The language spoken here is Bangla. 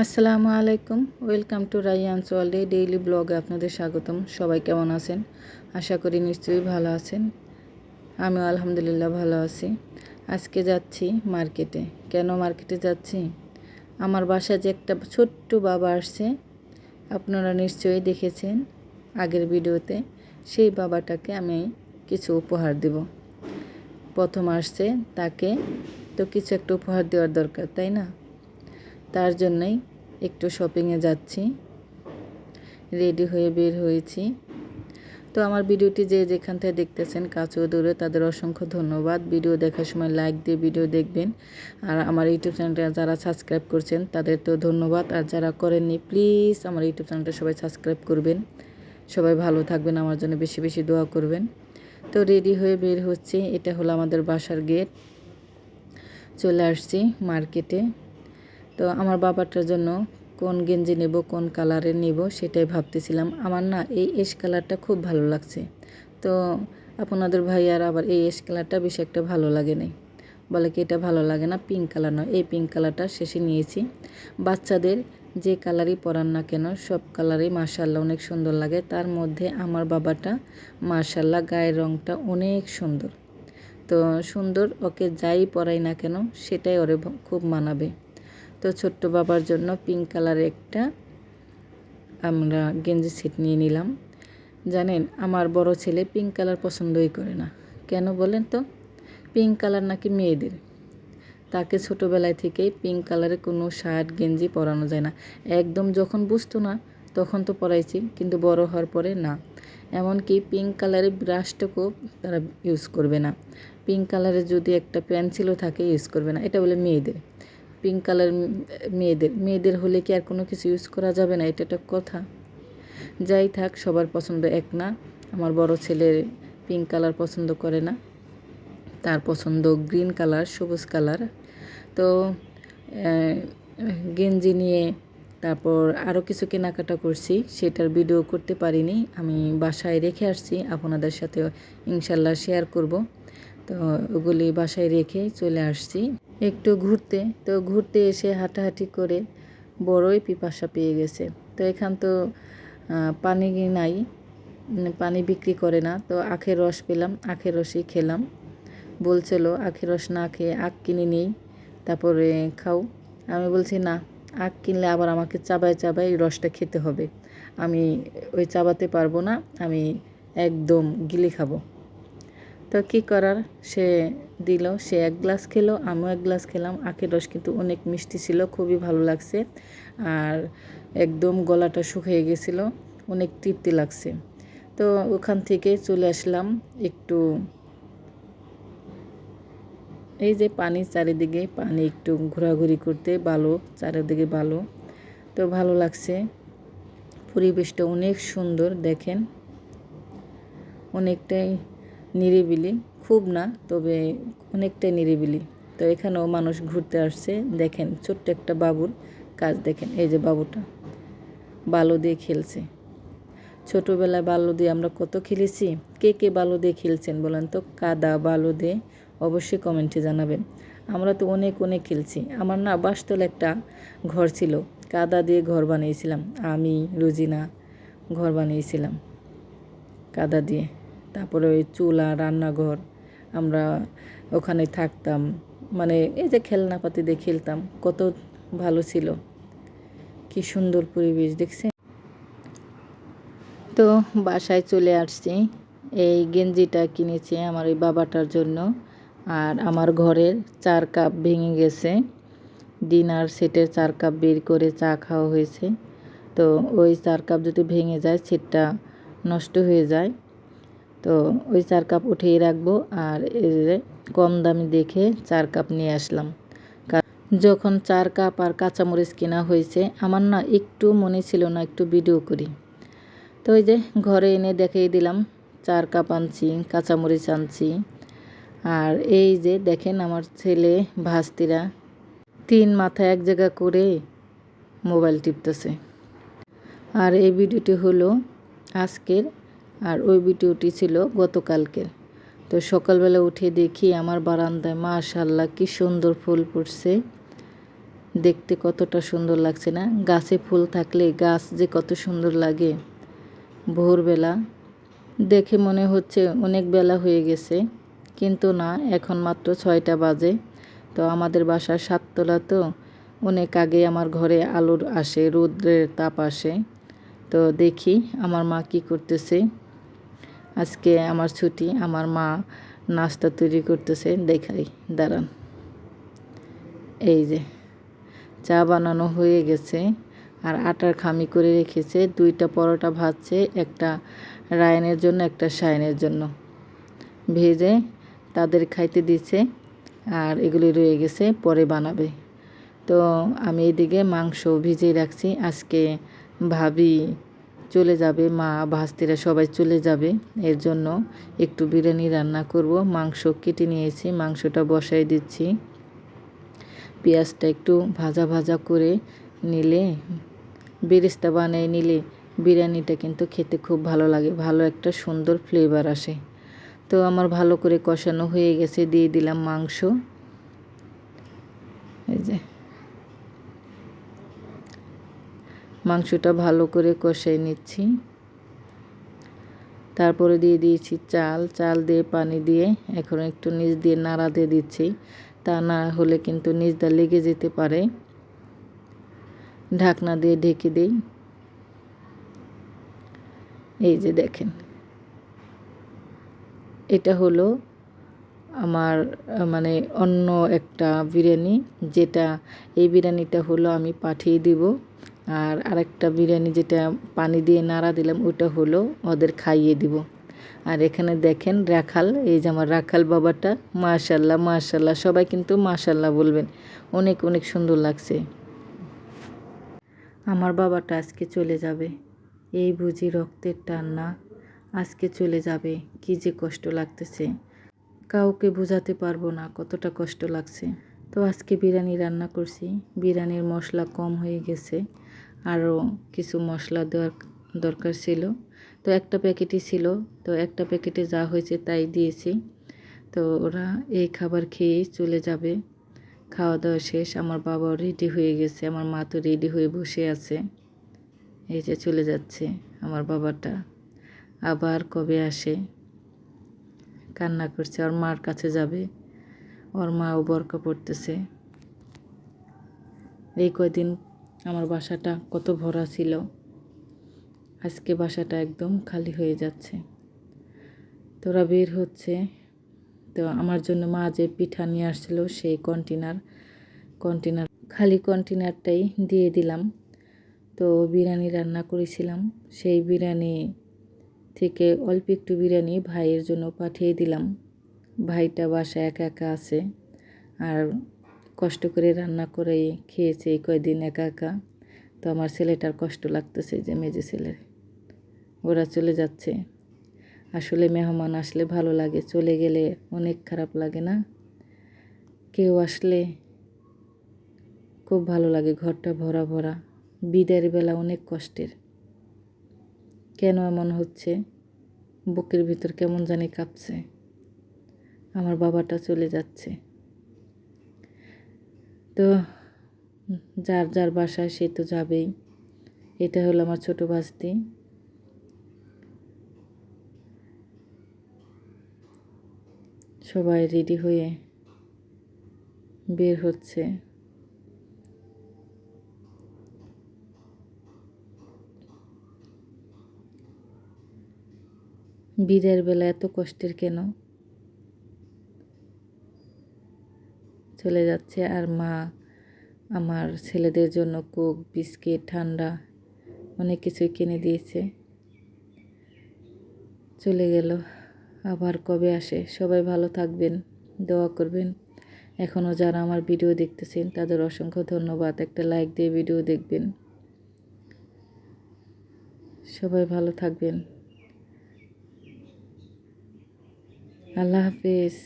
আসসালামু আলাইকুম, ওয়েলকাম টু রাইয়ান্স ওয়ার্ল্ডে ডেইলি ব্লগে আপনাদের স্বাগতম। সবাই কেমন আছেন? আশা করি নিশ্চয়ই ভালো আছেন। আমিও আলহামদুলিল্লাহ ভালো আছি। আজকে যাচ্ছি মার্কেটে। কেন মার্কেটে যাচ্ছি? আমার বাসায় যে একটা ছোট্ট বাবা আসছে, আপনারা নিশ্চয়ই দেখেছেন আগের ভিডিওতে। সেই বাবাটাকে আমি কিছু উপহার দেব। প্রথম আসছে তাকে, তো কিছু একটা উপহার দেওয়ার দরকার, তাই না? তার জন্যই একটু শপিংয়ে যাচ্ছি। রেডি হয়ে বের হয়েছি। তো আমার ভিডিওটি যে যেখান থেকে দেখতেছেন কাছে দূরে, তাদের অসংখ্য ধন্যবাদ। ভিডিও দেখার সময় লাইক দিয়ে ভিডিও দেখবেন। আর আমার ইউটিউব চ্যানেলটা যারা সাবস্ক্রাইব করছেন, তাদের তো ধন্যবাদ। আর যারা করেননি প্লিজ আমার ইউটিউব চ্যানেলটা সবাই সাবস্ক্রাইব করবেন। সবাই ভালো থাকবেন, আমার জন্য বেশি বেশি দোয়া করবেন। তো রেডি হয়ে বের হচ্ছে। এটা হলো আমাদের বাসার গেট চলে আসছি মার্কেটে তো আমার বাবাটার জন্য কোন গেঞ্জি নেব, কোন কালারের নেব সেটাই ভাবতেছিলাম। আমার না এই এস কালারটা খুব ভালো লাগছে। তো আপনাদের ভাই আর আবার এই এস কালারটা বেশি একটা ভালো লাগে নাই। বলে কি এটা ভালো লাগে না পিঙ্ক কালার নয়। এই পিঙ্ক কালারটা শেষে নিয়েছি। বাচ্চাদের যে কালারই পরান না কেন, সব কালারই মার্শাল্লাহ অনেক সুন্দর লাগে। তার মধ্যে আমার বাবাটা মার্শাল্লাহ গায়ের রঙটা অনেক সুন্দর। তো সুন্দর, ওকে যাই পরাই না কেন, সেটাই ওরে খুব মানাবে। তো ছোট্ট বাবার জন্য পিঙ্ক কালারের একটা আমরা গেঞ্জি সেট নিয়ে নিলাম। জানেন, আমার বড় ছেলে পিঙ্ক কালার পছন্দই করে না। কেন বলেন তো? পিঙ্ক কালার নাকি মেয়েদের? তাকে ছোটোবেলায় থেকেই পিঙ্ক কালারের কোনো শার্ট গেঞ্জি পরানো যায় না। একদম যখন বুঝতো না, তখন তো পরাইছি, কিন্তু বড় হওয়ার পরে না। এমনকি পিঙ্ক কালারের ব্রাশটাকেও তারা ইউজ করবে না। পিঙ্ক কালারের যদি একটা পেন্সিলও থাকে ইউজ করবে না। এটা বলে মেয়েদের। পিঙ্ক কালার মেয়েদের মেয়েদের হলে কি আর কোনো কিছু ইউজ করা যাবে না? এটা একটা কথা। যাই থাক, সবার পছন্দ এক না। আমার বড় ছেলের পিঙ্ক কালার পছন্দ করে না। তার পছন্দ গ্রিন কালার, সবুজ কালার। তো গেঞ্জি নিয়ে তারপর আরও কিছু কেনাকাটা করছি। সেটার ভিডিও করতে পারিনি। আমি বাসায় রেখে আসছি। আপনাদের সাথে ইনশাল্লাহ শেয়ার করব। তো ওগুলি বাসায় রেখে চলে আসছি। একটু ঘুরতে। তো ঘুরতে এসে হাঁটাহাঁটি করে বড়ই পিপাসা পেয়ে গেছে। তো এখান তো পানি নাই পানি বিক্রি করে না। তো আখের রস পেলাম, আখের রসই খেলাম। বলছিল, আখের রস না খেয়ে আখ কিনে নেই, তারপরে খাও। আমি বলছি, না, আখ কিনলে আবার আমাকে চাবায় চাবায় রসটা খেতে হবে। আমি ওই চাবাতে পারব না, আমি একদম গিলে খাব। তো কী করার? সে দিল, সে এক গ্লাস খেলো, আমিও এক গ্লাস খেলাম। আখের রস কিন্তু অনেক মিষ্টি ছিল, খুবই ভালো লাগছে। আর একদম গলাটা শুকিয়ে গেছিল, অনেক তৃপ্তি লাগছে। তো ওখান থেকে চলে আসলাম একটু এই যে পানি চারিদিকে, পানি একটু ঘোরাঘুরি করতে ভালো চারিদিকে ভালো তো ভালো লাগছে। পরিবেশটা অনেক সুন্দর, দেখেন। অনেকটাই নিরিবিলি, খুব না, তবে অনেকটাই নিরিবিলি। তো এখানেও মানুষ ঘুরতে আসছে। দেখেন, ছোট্ট একটা বাবুর কাজ দেখেন, এই যে বাবুটা। বালু দিয়ে খেলছে। ছোটোবেলায় বালু দিয়ে আমরা কত খেলেছি? কে কে বালু দিয়ে খেলছেন বলেন তো? কাদা, বালু দিয়ে অবশ্যই কমেন্টে জানাবেন। আমরা তো অনেক অনেক খেলছি। আমার না বাসতল একটা ঘর ছিল। কাদা দিয়ে ঘর বানিয়েছিলাম। আমি, রুজিনা, ঘর বানিয়েছিলাম। কাদা দিয়ে। তারপরে ওই চুলা, রান্নাঘর, আমরা ওখানে থাকতাম। মানে এই যে খেলনাপাতি দিয়ে খেলতাম, কত ভালো ছিল। কি সুন্দর পরিবেশ, দেখছেন? তো বাসায় চলে আসছি। এই গেঞ্জিটা কিনেছি আমার ওই বাবাটার জন্য। আর আমার ঘরের চার কাপ ভেঙে গেছে। ডিনার সেটের চার কাপ বের করে চা খাওয়া হয়েছে। তো ওই চার কাপ যদি ভেঙে যায়, সেটটা নষ্ট হয়ে যায়। তো ওই চার কাপ উঠিয়ে রাখব আর কম দামি দেখে চার কাপ নিয়ে আসলাম। যখন চার কাপ আর কাঁচামরিচ কেনা হয়েছে, আমার না একটু মনে ছিল না একটু ভিডিও করি। তো ওই যে ঘরে এনে দেখিয়ে দিলাম, চার কাপ আনছি, কাঁচামরিচ আনছি। আর এই যে দেখেন আমার ছেলে, ভাস্তিরা, তিন মাথা এক জায়গা করে মোবাইল টিপতেছে। আর এই ভিডিওটি হলো আজকের আর ওই ভিডিওটি ছিল গতকালকের। তো সকালবেলা উঠে দেখি আমার বারান্দায় মা মাশাল্লাহ কি সুন্দর ফুল ফুটছে। দেখতে কতটা সুন্দর লাগছে না? গাছে ফুল থাকলে গাছ যে কত সুন্দর লাগে। ভোরবেলা দেখে মনে হচ্ছে অনেক বেলা হয়ে গেছে। কিন্তু না, এখন মাত্র ছয়টা বাজে। তো আমাদের বাসার সাততলা তো অনেক আগে আমার ঘরে আলোর আসে, রৌদ্রের তাপ আসে। তো দেখি আমার মা কি করতেছে। আজকে আমার ছুটি, আমার মা নাস্তা তৈরি করতেছে, দেখাই, দাঁড়ান। এই যে, চা বানানো হয়ে গেছে, আর আটার খামি করে রেখেছে, দুইটা পরোটা ভাজছে, একটা রায়নের জন্য, একটা শায়নের জন্য। ভেজে তাদের খাইতে দিচ্ছে আর এগুলি রয়ে গেছে, পরে বানাবে। তো আমি এদিকে মাংস ভিজিয়ে রাখছি, আজকে ভাবি চলে যাবে, মা, ভাস্তিরা সবাই চলে যাবে। এর জন্য একটু বিরিয়ানি রান্না করব। মাংস কেটে নিয়েছি, মাংসটা বসাই দিচ্ছি। পেঁয়াজটা একটু ভাজা ভাজা করে নিলে, বেরেস্তা বানিয়ে নিলে বিরিয়ানিটা কিন্তু খেতে খুব ভালো লাগে, ভালো একটা সুন্দর ফ্লেভার আসে। তো আমার ভালো করে কষানো হয়ে গেছে, দিয়ে দিলাম মাংস। এই যে। মাংসটা ভালো করে কষাই নিচ্ছি। তারপরে দিয়ে দিয়েছি চাল। চাল দিয়ে পানি দিয়ে এখন একটু নিচ দিয়ে নাড়া দিয়ে দিচ্ছি। তা না হলে কিন্তু নিচটা লেগে যেতে পারে। ঢাকনা দিয়ে ঢেকে দিই। এই যে দেখেন। এটা হলো আমার মানে অন্য একটা বিরিয়ানি, যেটা এই বিরিয়ানিটা হলো আমি পাঠিয়ে দিব। আর আরেকটা বিরিয়ানি যেটা পানি দিয়ে নাড়া দিলাম ওটা হলো ওদের খাইয়ে দিব। আর এখানে দেখেন রাখাল, এই যে আমার রাখাল বাবাটা, মাশাল্লাহ মাশাল্লাহ, সবাই কিন্তু মাশাল্লাহ বলবেন। অনেক অনেক সুন্দর লাগছে। আমার বাবাটা আজকে চলে যাবে। এই বুঝি রক্তের টান না, আজকে চলে যাবে। কি যে কষ্ট লাগতেছে। কাউকে বোঝাতে পারব না, কতটা কষ্ট লাগছে। তো আজকে বিরিয়ানি রান্না করছি। বিরিয়ানির মশলা কম হয়ে গেছে। আরও কিছু মশলা দেওয়ার দরকার ছিল। তো একটা প্যাকেটই ছিল। তো একটা প্যাকেটে যা হয়েছে তাই দিয়েছি। তো ওরা এই খাবার খেয়েই চলে যাবে। খাওয়া দাওয়া শেষ। আমার বাবাও রেডি হয়ে গেছে। আমার মা তো রেডি হয়ে বসে আছে। এই যে চলে যাচ্ছে আমার বাবাটা। আবার কবে আসে? কান্না করছে। ওর মার কাছে যাবে। ওর মাও বরকা পড়তেছে। এই কয়দিন আমার বাসাটা কত ভরা ছিল। আজকে বাসাটা একদম খালি হয়ে যাচ্ছে। তোরা বের হচ্ছে। তো আমার জন্য মা যে পিঠা নিয়ে আসছিল, সেই কন্টেনার কন্টেনার খালি কন্টেনারটাই দিয়ে দিলাম। তো বিরিয়ানি রান্না করেছিলাম। সেই বিরিয়ানি থেকে অল্প একটু বিরিয়ানি ভাইয়ের জন্য পাঠিয়ে দিলাম। ভাইটা বাসা একা একা আছে। আর কষ্ট করে রান্না করে খেয়েছে এই কয়দিন একা একা। তো আমার ছেলেটার কষ্ট লাগতেছে যে মেজে ছেলের। ওরা চলে যাচ্ছে। আসলে মেহমান আসলে ভালো লাগে, চলে গেলে অনেক খারাপ লাগে না। কেউ আসলে খুব ভালো লাগে ঘরটা ভরা ভরা। বিদায়ের বেলা অনেক কষ্টের। কেন এমন হচ্ছে? বুকের ভিতর কেমন জানি কাঁপছে। আমার বাবাটা চলে যাচ্ছে। তো যার যার বাসায় সে তো যাবেই। এটা হলো আমার ছোট বাস্তি সবাই রেডি হয়ে বের হচ্ছে। বিদায়ের বেলা এত কষ্টের কেন? চলে যাচ্ছে আর মা আমার ছেলেদের জন্য কোক, বিস্কিট, ঠান্ডা অনেক কিছুই কিনে দিয়েছে। চলে গেল। আবার কবে আসে? সবাই ভালো থাকবেন, দোয়া করবেন। এখনও যারা আমার ভিডিও দেখতেছেন, তাদের অসংখ্য ধন্যবাদ। একটা লাইক দিয়ে ভিডিও দেখবেন। সবাই ভালো থাকবেন। আল্লাহ হাফিজ।